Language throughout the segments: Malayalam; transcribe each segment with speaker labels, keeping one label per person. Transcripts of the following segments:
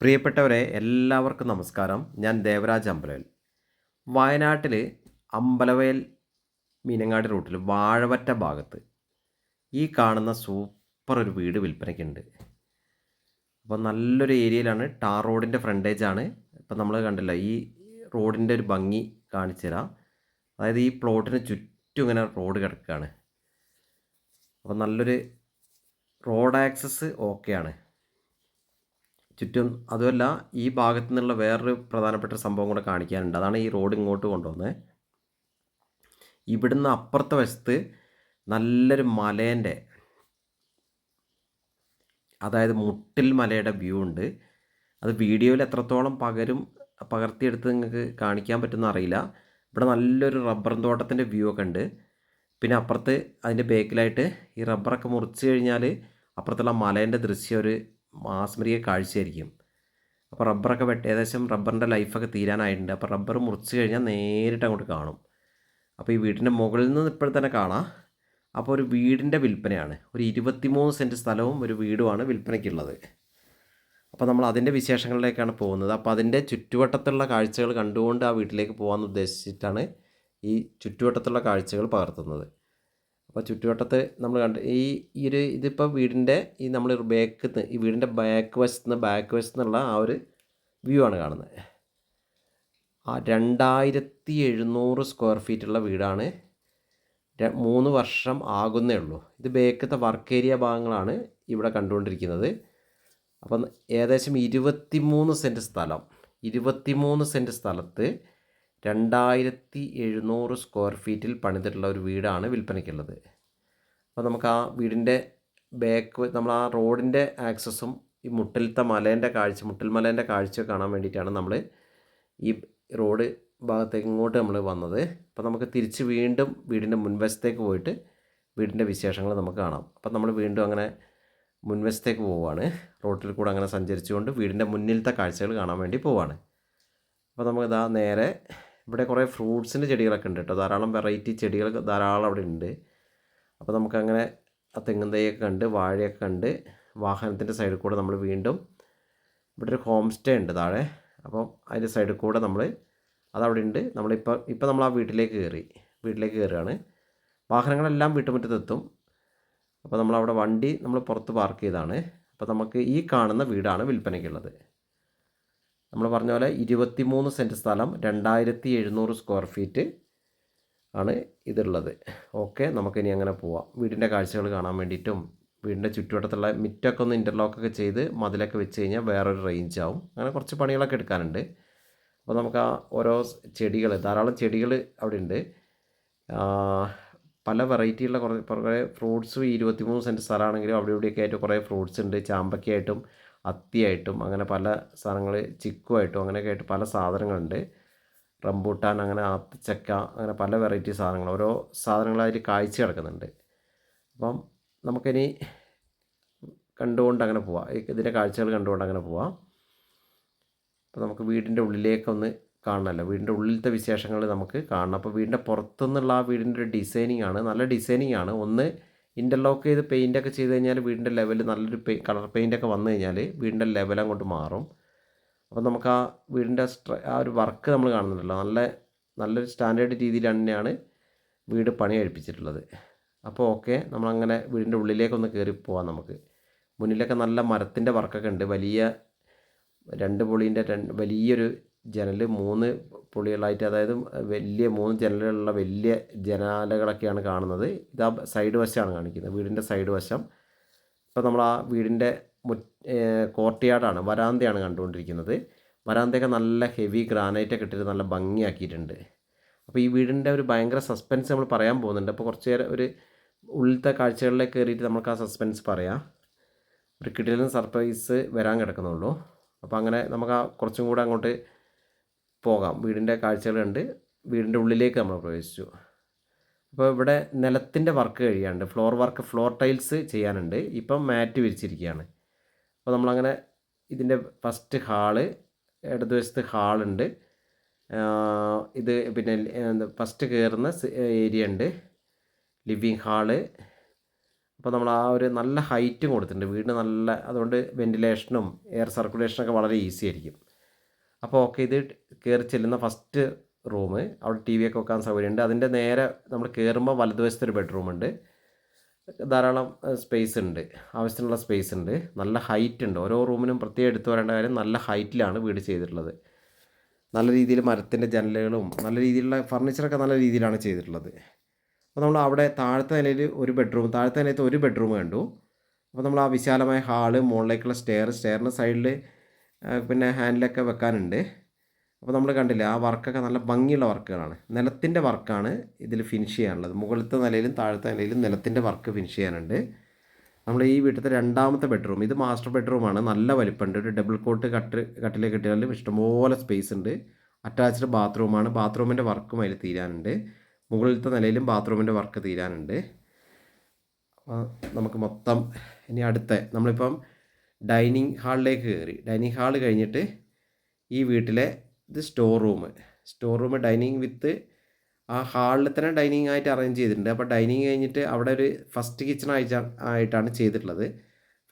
Speaker 1: പ്രിയപ്പെട്ടവരെ എല്ലാവർക്കും നമസ്കാരം. ഞാൻ ദേവരാജ് അമ്പലവൽ വയനാട്ടിൽ അമ്പലവയൽ മീനങ്ങാടി റൂട്ടിൽ വാഴവറ്റ ഭാഗത്ത് ഈ കാണുന്ന സൂപ്പർ ഒരു വീട് വിൽപ്പനയ്ക്കുണ്ട് അപ്പോൾ നല്ലൊരു ഏരിയയിലാണ്. ടാർ റോഡിന്റെ ഫ്രണ്ടേജാണ് ഇപ്പം നമ്മൾ കണ്ടില്ല ഈ റോഡിന്റെ ഒരു ഭംഗി കാണിച്ചു അതായത് ഈ പ്ലോട്ടിന് ചുറ്റും ഇങ്ങനെ റോഡ് കിടക്കുകയാണ് അപ്പോൾ നല്ലൊരു റോഡ് ആക്സസ് ഓക്കെയാണ് ചുറ്റും അതുമല്ല ഈ ഭാഗത്തു നിന്നുള്ള വേറൊരു പ്രധാനപ്പെട്ട സംഭവം കൂടെ കാണിക്കാനുണ്ട്. അതാണ് ഈ റോഡ് ഇങ്ങോട്ട് കൊണ്ടുവന്നത് ഇവിടുന്ന് അപ്പുറത്തെ വശത്ത് നല്ലൊരു മലേന്റെ അതായത് മുട്ടിൽ മലയുടെ വ്യൂ ഉണ്ട്. അത് വീഡിയോയിൽ എത്രത്തോളം പകരും പകർത്തിയെടുത്ത് നിങ്ങൾക്ക് കാണിക്കാൻ പറ്റുമെന്ന് അറിയില്ല. ഇവിടെ നല്ലൊരു റബ്ബർ തോട്ടത്തിന്റെ വ്യൂ ഒക്കെ ഉണ്ട്. പിന്നെ അപ്പുറത്ത് അതിന്റെ ബേക്കിലായിട്ട് ഈ റബ്ബറൊക്കെ മുറിച്ച് കഴിഞ്ഞാൽ അപ്പുറത്തുള്ള മലേന്റെ ദൃശ്യം ഒരു മാസ്മരിക കാഴ്ചയായിരിക്കും. അപ്പോൾ റബ്ബറൊക്കെ വെട്ട് ഏകദേശം റബ്ബറിന്റെ ലൈഫൊക്കെ തീരാനായിട്ടുണ്ട്. അപ്പോൾ റബ്ബർ മുറിച്ച് കഴിഞ്ഞാൽ നേരിട്ട് അങ്ങോട്ട് കാണും. അപ്പോൾ ഈ വീടിന്റെ മുകളിൽ നിന്ന് ഇപ്പോൾ തന്നെ കാണാം. അപ്പോൾ ഒരു വീടിന്റെ വിൽപ്പനയാണ്. ഒരു ഇരുപത്തിമൂന്ന് സെന്റ് സ്ഥലവും ഒരു വീടുമാണ് വിൽപ്പനയ്ക്കുള്ളത്. അപ്പോൾ നമ്മൾ അതിന്റെ വിശേഷങ്ങളിലേക്കാണ് പോകുന്നത്. അപ്പോൾ അതിന്റെ ചുറ്റുവട്ടത്തുള്ള കാഴ്ചകൾ കണ്ടുകൊണ്ട് ആ വീട്ടിലേക്ക് പോകാമെന്ന് ഉദ്ദേശിച്ചിട്ടാണ് ഈ ചുറ്റുവട്ടത്തുള്ള കാഴ്ചകൾ പകർത്തുന്നത്. അപ്പോൾ ചുറ്റുവട്ടത്ത് നമ്മൾ കണ്ട് ഈ ഈ ഒരു ഇതിപ്പോൾ വീടിന്റെ ഈ നമ്മൾ ബാക്ക് ഈ വീടിന്റെ ബാക്ക് വശത്ത് നിന്ന് ബാക്ക് വശത്ത് നിന്നുള്ള ആ ഒരു വ്യൂ ആണ് കാണുന്നത്. ആ രണ്ടായിരത്തി എഴുന്നൂറ് സ്ക്വയർ ഫീറ്റുള്ള വീടാണ്. മൂന്ന് വർഷം ആകുന്നേ ഉള്ളൂ. ഇത് ബേക്കത്തെ വർക്ക് ഏരിയ ഭാഗങ്ങളാണ് ഇവിടെ കണ്ടുകൊണ്ടിരിക്കുന്നത്. അപ്പം ഏകദേശം ഇരുപത്തിമൂന്ന് സെന്റ് സ്ഥലം. ഇരുപത്തിമൂന്ന് സെന്റ് സ്ഥലത്ത് രണ്ടായിരത്തി എഴുന്നൂറ് സ്ക്വയർ ഫീറ്റിൽ പണിതിട്ടുള്ള ഒരു വീടാണ് വിൽപ്പനയ്ക്കുള്ളത്. അപ്പോൾ നമുക്ക് ആ വീടിന്റെ ബാക്ക് നമ്മൾ ആ റോഡിന്റെ ആക്സസും ഈ മുട്ടിലത്തെ മലേന്റെ കാഴ്ച മുട്ടിൽ മലേന്റെ കാഴ്ച കാണാൻ വേണ്ടിയിട്ടാണ് നമ്മൾ ഈ റോഡ് ഭാഗത്തേക്ക് ഇങ്ങോട്ട് നമ്മൾ വന്നത്. അപ്പോൾ നമുക്ക് തിരിച്ച് വീണ്ടും വീടിന്റെ മുൻവശത്തേക്ക് പോയിട്ട് വീടിന്റെ വിശേഷങ്ങൾ നമുക്ക് കാണാം. അപ്പോൾ നമ്മൾ വീണ്ടും അങ്ങനെ മുൻവശത്തേക്ക് പോവുകയാണ് റോട്ടിൽ കൂടെ അങ്ങനെ സഞ്ചരിച്ചുകൊണ്ട് വീടിന്റെ മുന്നിലത്തെ കാഴ്ചകൾ കാണാൻ വേണ്ടി പോവുകയാണ് അപ്പോൾ നമുക്ക് ഇതാ നേരെ ഇവിടെ കുറേ ഫ്രൂട്ട്സിന്റെ ചെടികളൊക്കെ ഉണ്ട് കേട്ടോ. ധാരാളം വെറൈറ്റി ചെടികൾ ധാരാളം അവിടെ ഉണ്ട്. അപ്പോൾ നമുക്കങ്ങനെ ആ തെങ്ങും തൈയൊക്കെ കണ്ട് വാഴയൊക്കെ കണ്ട് വാഹനത്തിന്റെ സൈഡിൽ കൂടെ നമ്മൾ വീണ്ടും ഇവിടെ ഒരു ഹോം സ്റ്റേ ഉണ്ട് താഴെ. അപ്പം അതിന്റെ സൈഡിൽ കൂടെ നമ്മൾ അതവിടെ ഉണ്ട്. നമ്മളിപ്പോൾ ഇപ്പോൾ നമ്മൾ ആ വീട്ടിലേക്ക് കയറി വീട്ടിലേക്ക് കയറുകയാണ്. വാഹനങ്ങളെല്ലാം വീട്ടുമുറ്റത്തെത്തും അപ്പോൾ നമ്മളവിടെ വണ്ടി നമ്മൾ പുറത്ത് പാർക്ക് ചെയ്താണ് അപ്പോൾ നമുക്ക് ഈ കാണുന്ന വീടാണ് വിൽപ്പനയ്ക്കുള്ളത്. നമ്മൾ പറഞ്ഞ പോലെ ഇരുപത്തി മൂന്ന് സെന്റ് സ്ഥലം രണ്ടായിരത്തി എഴുന്നൂറ് സ്ക്വയർ ഫീറ്റ് ആണ് ഇതുള്ളത്. ഓക്കെ നമുക്കിനി അങ്ങനെ പോവാം. വീടിന്റെ കാഴ്ചകൾ കാണാൻ വേണ്ടിയിട്ടും വീടിന്റെ ചുറ്റുവട്ടത്തുള്ള മിറ്റൊക്കെ ഒന്ന് ഇന്റർലോക്കൊക്കെ ചെയ്ത് മതിലൊക്കെ വെച്ച് കഴിഞ്ഞാൽ വേറൊരു റേഞ്ച് ആവും. അങ്ങനെ കുറച്ച് പണികളൊക്കെ എടുക്കാനുണ്ട്. അപ്പോൾ നമുക്ക് ആ ഓരോ ചെടികൾ ധാരാളം ചെടികൾ അവിടെ ഉണ്ട് പല വെറൈറ്റിയുള്ള കുറേ കുറേ ഫ്രൂട്ട്സ് ഇരുപത്തിമൂന്ന് സെന്റ് സ്ഥലമാണെങ്കിലും അവിടെ ഇവിടെയൊക്കെ ആയിട്ട് കുറേ ഫ്രൂട്ട്സ് ഉണ്ട്. ചാമ്പക്കയായിട്ടും അത്തിയായിട്ടും അങ്ങനെ പല സാധനങ്ങൾ ചിക്കുമായിട്ടും അങ്ങനെയൊക്കെ ആയിട്ട് പല സാധനങ്ങളുണ്ട്. റംബൂട്ടാൻ അങ്ങനെ ആത്തച്ചക്ക അങ്ങനെ പല വെറൈറ്റി സാധനങ്ങൾ. ഓരോ സാധനങ്ങളായിട്ട് കാഴ്ച കിടക്കുന്നുണ്ട്. അപ്പം നമുക്കിനി കണ്ടുകൊണ്ട് അങ്ങനെ പോവാം. ഇതിന്റെ കാഴ്ചകൾ കണ്ടുകൊണ്ട് അങ്ങനെ പോവാം. അപ്പോൾ നമുക്ക് വീടിന്റെ ഉള്ളിലേക്കൊന്ന് കാണണമല്ലോ. വീടിന്റെ ഉള്ളിലത്തെ വിശേഷങ്ങൾ നമുക്ക് കാണണം. അപ്പോൾ വീടിന്റെ പുറത്തുനിന്നുള്ള ആ വീടിന്റെ ഒരു ഡിസൈനിങ് ആണ് നല്ല ഡിസൈനിങ് ആണ് ഒന്ന് ഇന്റർലോക്ക് ചെയ്ത് പെയിന്റൊക്കെ ചെയ്ത് കഴിഞ്ഞാൽ വീടിന്റെ ലെവൽ നല്ലൊരു പെയി കളർ പെയിന്റൊക്കെ വന്നു കഴിഞ്ഞാൽ വീടിന്റെ ലെവൽ അങ്ങോട്ട് മാറും. അപ്പോൾ നമുക്ക് ആ വീടിന്റെ ആ ഒരു വർക്ക് നമ്മൾ കാണുന്നുണ്ടല്ലോ. നല്ല നല്ലൊരു സ്റ്റാൻഡേർഡ് രീതിയിൽ തന്നെയാണ് വീട് പണി കഴിപ്പിച്ചിട്ടുള്ളത്. അപ്പോൾ ഓക്കെ നമ്മളങ്ങനെ വീടിന്റെ ഉള്ളിലേക്കൊന്ന് കയറി പോവാം നമുക്ക്. മുന്നിലൊക്കെ നല്ല മരത്തിന്റെ വർക്കൊക്കെ ഉണ്ട്. വലിയ രണ്ട് പൊളീന്റെ രണ്ട് വലിയൊരു ജനൽ മൂന്ന് പുള്ളികളായിട്ട് അതായത് വലിയ മൂന്ന് ജനലുകളുള്ള വലിയ ജനാലകളൊക്കെയാണ് കാണുന്നത്. ഇത് ആ സൈഡ് വശമാണ് കാണിക്കുന്നത് വീടിന്റെ സൈഡ് വശം. ഇപ്പോൾ നമ്മൾ ആ വീടിന്റെ മു കോർട്ട്യാർഡാണ് വരാന്തയാണ് കണ്ടുകൊണ്ടിരിക്കുന്നത്. വരാന്തയൊക്കെ നല്ല ഹെവി ഗ്രാനൈറ്റൊക്കെ ഇട്ടിട്ട് നല്ല ഭംഗിയാക്കിയിട്ടുണ്ട്. അപ്പോൾ ഈ വീടിന്റെ ഒരു ഭയങ്കര സസ്പെൻസ് നമ്മൾ പറയാൻ പോകുന്നുണ്ട്. അപ്പോൾ കുറച്ച് നേരം ഒരു ഉള്ളിലത്തെ കാഴ്ചകളിലേക്ക് കയറിയിട്ട് നമുക്ക് ആ സസ്പെൻസ് പറയാം. ഒരു കിടിലൻ സർപ്രൈസ് വരാൻ കിടക്കുന്നുള്ളൂ. അപ്പോൾ അങ്ങനെ നമുക്ക് ആ കുറച്ചും കൂടെ അങ്ങോട്ട് പോകാം. വീടിന്റെ കാഴ്ചകൾ കണ്ട് വീടിന്റെ ഉള്ളിലേക്ക് നമ്മൾ പ്രവേശിച്ചു. അപ്പോൾ ഇവിടെ നിലത്തിന്റെ വർക്ക് കഴിയാണ്ട് ഫ്ലോർ വർക്ക് ഫ്ലോർ ടൈൽസ് ചെയ്യാനുണ്ട്. ഇപ്പം മാറ്റ് വിരിച്ചിരിക്കുകയാണ്. അപ്പോൾ നമ്മളങ്ങനെ ഇതിന്റെ ഫസ്റ്റ് ഹാൾ ഇടതുവശത്ത് ഹാളുണ്ട്. ഇത് പിന്നെ ഫസ്റ്റ് കയറുന്ന ഏരിയ ഉണ്ട്. Living hall. അപ്പോൾ നമ്മൾ ആ ഒരു നല്ല ഹൈറ്റും കൊടുത്തിട്ടുണ്ട്. വീടിന് നല്ല അതുകൊണ്ട് വെന്റിലേഷനും എയർ സർക്കുലേഷനൊക്കെ വളരെ ഈസി ആയിരിക്കും. അപ്പോൾ ഓക്കെ ഇത് കയറി ചെല്ലുന്ന ഫസ്റ്റ് റൂം അവിടെ ടി വി ഒക്കെ വെക്കാൻ സൗകര്യമുണ്ട്. അതിന്റെ നേരെ നമ്മൾ കയറുമ്പോൾ വലതുവശത്തൊരു ബെഡ്റൂമുണ്ട് ധാരാളം സ്പേസ് ഉണ്ട്. ആവശ്യത്തിനുള്ള സ്പേസ് ഉണ്ട്. നല്ല ഹൈറ്റ് ഉണ്ട്. ഓരോ റൂമിനും പ്രത്യേകം എടുത്തു പറയേണ്ട കാര്യം നല്ല ഹൈറ്റിലാണ് വീട് ചെയ്തിട്ടുള്ളത്. നല്ല രീതിയിൽ മരത്തിന്റെ ജനലുകളും നല്ല രീതിയിലുള്ള ഫർണിച്ചറൊക്കെ നല്ല രീതിയിലാണ് ചെയ്തിട്ടുള്ളത്. അപ്പോൾ നമ്മൾ അവിടെ താഴത്തെ നിലയിൽ ഒരു ബെഡ്റൂം താഴത്തെ നിലയത്ത് ഒരു ബെഡ്റൂം കണ്ടു. അപ്പോൾ നമ്മൾ ആ വിശാലമായ ഹാൾ മുകളിലേക്കുള്ള സ്റ്റെയർ സ്റ്റെയറിന്റെ സൈഡിൽ പിന്നെ ഹാൻഡിലൊക്കെ വെക്കാനുണ്ട്. അപ്പോൾ നമ്മൾ കണ്ടില്ലേ ആ വർക്കൊക്കെ നല്ല ഭംഗിയുള്ള വർക്കുകളാണ്. നിലത്തിന്റെ വർക്കാണ് ഇതിൽ ഫിനിഷ് ചെയ്യാനുള്ളത്. മുകളിലത്തെ നിലയിലും താഴത്തെ നിലയിലും നിലത്തിന്റെ വർക്ക് ഫിനിഷ് ചെയ്യാനുണ്ട്. നമ്മൾ ഈ വീട്ടിലത്തെ രണ്ടാമത്തെ ബെഡ്റൂം ഇത് മാസ്റ്റർ ബെഡ്റൂമാണ് നല്ല വലിപ്പമുണ്ട്. ഒരു ഡബിൾ കോട്ട് കട്ട് കട്ടിലേക്ക് കിട്ടിയാലും ഇഷ്ടംപോലെ സ്പേസ് ഉണ്ട്. അറ്റാച്ച്ഡ് ബാത്റൂമാണ് ബാത്റൂമിന്റെ വർക്കും അതിൽ തീരാനുണ്ട്. മുകളിലത്തെ നിലയിലും ബാത്റൂമിന്റെ വർക്ക് തീരാനുണ്ട്. നമുക്ക് മൊത്തം ഇനി അടുത്ത നമ്മളിപ്പം ഡൈനിങ് ഹാളിലേക്ക് കയറി. ഡൈനിങ് ഹാൾ കഴിഞ്ഞിട്ട് ഈ വീട്ടിലെ ഇത് store room. Store room dining with ആ ഹാളിൽ തന്നെ ഡൈനിങ് ആയിട്ട് അറേഞ്ച് ചെയ്തിട്ടുണ്ട്. അപ്പോൾ ഡൈനിങ് കഴിഞ്ഞിട്ട് അവിടെ ഒരു ഫസ്റ്റ് കിച്ചൺ ആയിട്ടാണ് ചെയ്തിട്ടുള്ളത്.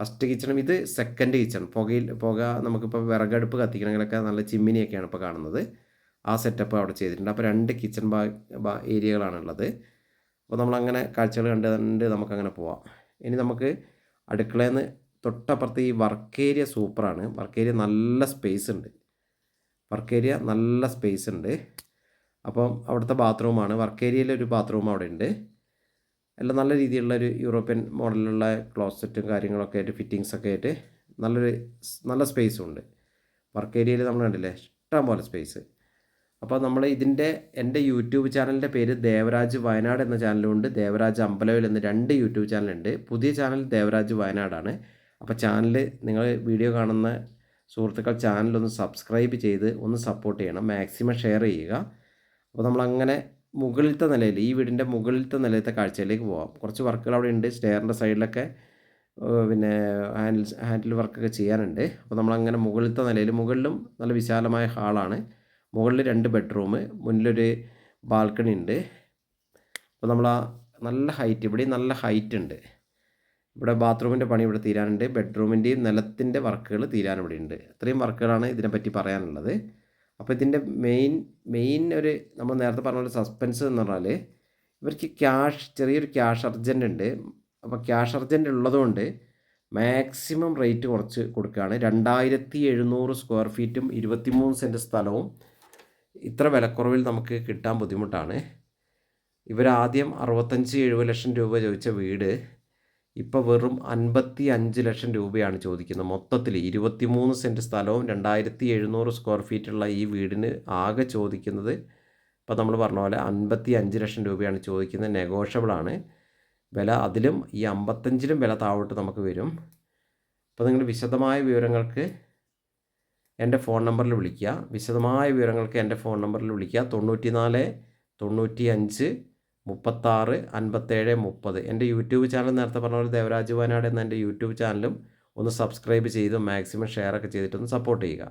Speaker 1: ഫസ്റ്റ് കിച്ചണും ഇത് സെക്കൻഡ് കിച്ചൺ. പുകയിൽ പുക നമുക്കിപ്പോൾ വിറകടുപ്പ് കത്തിക്കണമെങ്കിലൊക്കെ നല്ല ചിമ്മിനിയൊക്കെയാണ് ഇപ്പോൾ കാണുന്നത്. ആ സെറ്റപ്പ് അവിടെ ചെയ്തിട്ടുണ്ട്. അപ്പോൾ രണ്ട് കിച്ചൺ ബാ ഏരിയകളാണുള്ളത്. അപ്പോൾ നമ്മളങ്ങനെ കാഴ്ചകൾ കണ്ട് കണ്ട് നമുക്കങ്ങനെ പോവാം. ഇനി നമുക്ക് അടുക്കളയിൽ നിന്ന് തൊട്ടപ്പുറത്ത് ഈ വർക്ക് ഏരിയ സൂപ്പറാണ്. വർക്ക് ഏരിയ നല്ല സ്പേസ് ഉണ്ട്. വർക്ക് ഏരിയ നല്ല സ്പേസ് ഉണ്ട്. അപ്പം അവിടുത്തെ ബാത്റൂമാണ്. വർക്ക് ഏരിയയിലെ ഒരു ബാത്റൂം അവിടെ ഉണ്ട്. എല്ലാം നല്ല രീതിയിലുള്ള ഒരു യൂറോപ്യൻ മോഡലിലുള്ള ക്ലോസറ്റും കാര്യങ്ങളൊക്കെ ആയിട്ട് ഫിറ്റിങ്സ് ഒക്കെ ആയിട്ട് നല്ലൊരു നല്ല സ്പേസും ഉണ്ട്. വർക്ക് ഏരിയയിൽ നമ്മൾ കണ്ടില്ലേ? ഇഷ്ടം പോലെ സ്പേസ് അപ്പോൾ നമ്മൾ ഇതിന്റെ എന്റെ യൂട്യൂബ് ചാനലിന്റെ പേര് ദേവരാജ് വയനാട് എന്ന ചാനലുണ്ട്. ദേവരാജ് അമ്പലവിൽ എന്ന രണ്ട് യൂട്യൂബ് ചാനലുണ്ട്. പുതിയ ചാനൽ ദേവരാജ് വയനാടാണ്. അപ്പോൾ ചാനൽ നിങ്ങൾ വീഡിയോ കാണുന്ന സുഹൃത്തുക്കൾ ചാനലൊന്ന് സബ്സ്ക്രൈബ് ചെയ്ത് ഒന്ന് സപ്പോർട്ട് ചെയ്യണം. മാക്സിമം ഷെയർ ചെയ്യുക. അപ്പോൾ നമ്മളങ്ങനെ മുകളിലത്തെ നിലയിൽ ഈ വീടിന്റെ മുകളിലത്തെ നിലയിലത്തെ കാഴ്ചയിലേക്ക് പോകാം കുറച്ച് വർക്കുകൾ അവിടെ ഉണ്ട്. സ്റ്റെയറിന്റെ സൈഡിലൊക്കെ പിന്നെ ഹാൻഡിൽ ഹാൻഡിൽ വർക്കൊക്കെ ചെയ്യാനുണ്ട്. അപ്പോൾ നമ്മളങ്ങനെ മുകളിലത്തെ നിലയിൽ മുകളിലും നല്ല വിശാലമായ ഹാളാണ് മുകളിൽ രണ്ട് ബെഡ്റൂം മുന്നിലൊരു ബാൽക്കണി ഉണ്ട്. അപ്പോൾ നമ്മൾ ആ നല്ല ഹൈറ്റ് ഇവിടെ നല്ല ഹൈറ്റ് ഉണ്ട്. ഇവിടെ ബാത്റൂമിന്റെ പണി ഇവിടെ തീരാനുണ്ട് ബെഡ്റൂമിന്റെയും നിലത്തിന്റെ വർക്കുകൾ തീരാൻ ഇവിടെ ഉണ്ട് അത്രയും വർക്കുകളാണ് ഇതിനെപ്പറ്റി പറയാനുള്ളത്. അപ്പോൾ ഇതിന്റെ മെയിൻ മെയിൻ ഒരു നമ്മൾ നേരത്തെ പറഞ്ഞ പോലെ സസ്പെൻസ് എന്ന് പറഞ്ഞാൽ ഇവർക്ക് ക്യാഷ് ചെറിയൊരു ക്യാഷ് അർജന്റ് ഉണ്ട്. അപ്പോൾ ക്യാഷ് അർജന്റ് ഉള്ളതുകൊണ്ട് മാക്സിമം റേറ്റ് കുറച്ച് കൊടുക്കുകയാണ്. രണ്ടായിരത്തി എഴുന്നൂറ് സ്ക്വയർ ഫീറ്റും ഇരുപത്തിമൂന്ന് സെന്റ് സ്ഥലവും ഇത്ര വിലക്കുറവിൽ നമുക്ക് കിട്ടാൻ ബുദ്ധിമുട്ടാണ്. ഇവരാദ്യം അറുപത്തഞ്ച് എഴുപത് ലക്ഷം രൂപ ചോദിച്ച വീട് ഇപ്പോൾ വെറും അൻപത്തി അഞ്ച് ലക്ഷം രൂപയാണ് ചോദിക്കുന്നത്. മൊത്തത്തിൽ ഇരുപത്തിമൂന്ന് സെന്റ് സ്ഥലവും രണ്ടായിരത്തി എഴുന്നൂറ് സ്ക്വയർ ഫീറ്റുള്ള ഈ വീടിന് ആകെ ചോദിക്കുന്നത് ഇപ്പോൾ നമ്മൾ പറഞ്ഞ പോലെ അൻപത്തി അഞ്ച് ലക്ഷം രൂപയാണ് ചോദിക്കുന്നത്. നെഗോഷ്യബിളാണ് വില അതിലും ഈ അമ്പത്തഞ്ചിലും വില താഴോട്ട് നമുക്ക് വരും. അപ്പോൾ നിങ്ങൾ വിശദമായ വിവരങ്ങൾക്ക് എന്റെ ഫോൺ നമ്പറിൽ വിളിക്കുക. വിശദമായ വിവരങ്ങൾക്ക് എന്റെ ഫോൺ നമ്പറിൽ വിളിക്കുക. തൊണ്ണൂറ്റി നാല് തൊണ്ണൂറ്റി അഞ്ച് മുപ്പത്താറ് അൻപത്തേഴ് മുപ്പത്. എന്റെ യൂട്യൂബ് ചാനൽ നേരത്തെ പറഞ്ഞ പോലെ ദേവരാജ് വയനാട് എന്ന എന്റെ യൂട്യൂബ് ചാനലും ഒന്ന് സബ്സ്ക്രൈബ് ചെയ്ത് മാക്സിമം ഷെയർ ഒക്കെ ചെയ്തിട്ടൊന്ന് സപ്പോർട്ട് ചെയ്യുക.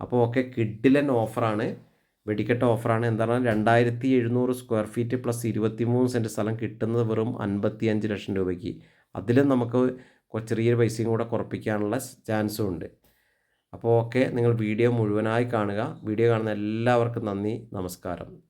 Speaker 1: അപ്പോൾ ഓക്കെ കിഡിലൻ ഓഫറാണ്. വെടിക്കെട്ട് ഓഫറാണ്. എന്താണ് രണ്ടായിരത്തി എഴുന്നൂറ് സ്ക്വയർ ഫീറ്റ് പ്ലസ് ഇരുപത്തി മൂന്ന് സെന്റ് സ്ഥലം കിട്ടുന്നത് വെറും അൻപത്തി അഞ്ച് ലക്ഷം രൂപയ്ക്ക്. അതിലും നമുക്ക് ചെറിയൊരു പൈസയും കൂടെ കുറപ്പിക്കാനുള്ള ചാൻസും ഉണ്ട്. അപ്പോൾ ഓക്കെ നിങ്ങൾ വീഡിയോ മുഴുവനായി കാണുക. വീഡിയോ കാണുന്ന എല്ലാവർക്കും നന്ദി. നമസ്കാരം.